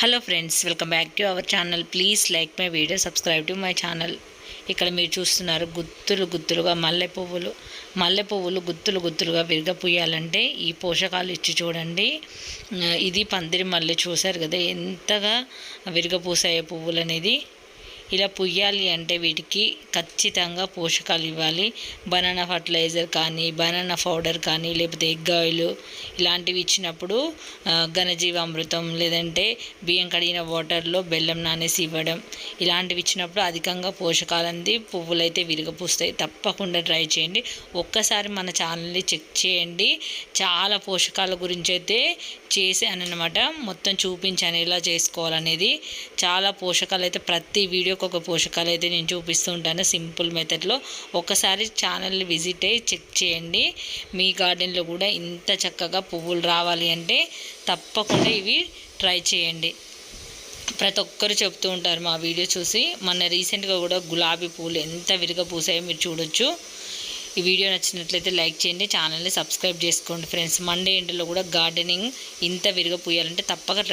Hello friends welcome back to our channel please like my video subscribe to my channel ఇక్కడ మీరు చూస్తున్నారు గుత్తులు గుత్తులుగా మల్లె పువ్వులు. మల్లె పువ్వులు గుత్తులు గుత్తులుగా విరగపూయాలంటే ఈ పోషకాలు ఇచ్చి చూడండి. ఇది పందిరి మల్లె చూశారు కదా ఎంతగా విరగపూసాయి పువ్వులు అనేది ఇలా పుయ్యాలి అంటే వీటికి ఖచ్చితంగా పోషకాలు ఇవ్వాలి. బనానా ఫర్టిలైజర్ కానీ బనానా పౌడర్ కానీ లేకపోతే ఎగ్ ఆయిల్ ఇలాంటివి ఇచ్చినప్పుడు ఘనజీవామృతం లేదంటే బియ్యం కడిగిన వాటర్లో బెల్లం నానేసి ఇవ్వడం ఇలాంటివి ఇచ్చినప్పుడు అధికంగా పోషకాలు అంది. పువ్వులు అయితే విరగపూస్తాయి. తప్పకుండా ట్రై చేయండి. ఒక్కసారి మన ఛానల్ని చెక్ చేయండి. చాలా పోషకాల గురించి అయితే చేశాను అనమాట మొత్తం చూపించాను ఎలా చేసుకోవాలనేది. చాలా పోషకాలు అయితే ప్రతి వీడియో ఒక్కొక్క పోషకాలు అయితే నేను చూపిస్తూ ఉంటాను. సింపుల్ మెథడ్లో ఒకసారి ఛానల్ని విజిట్ అయ్యి చెక్ చేయండి. మీ గార్డెన్లో కూడా ఇంత చక్కగా పువ్వులు రావాలి అంటే తప్పకుండా ఇవి ట్రై చేయండి. ప్రతి ఒక్కరు చెప్తూ ఉంటారు మా వీడియో చూసి. మొన్న రీసెంట్గా కూడా గులాబీ పూలు ఎంత విరిగా పూసాయో మీరు చూడొచ్చు. ఈ వీడియో నచ్చినట్లయితే లైక్ చేయండి. ఛానల్ని సబ్స్క్రైబ్ చేసుకోండి ఫ్రెండ్స్. మండే ఎండలో కూడా గార్డెనింగ్ ఇంత విరిగా పూయాలంటే తప్పక ట్రై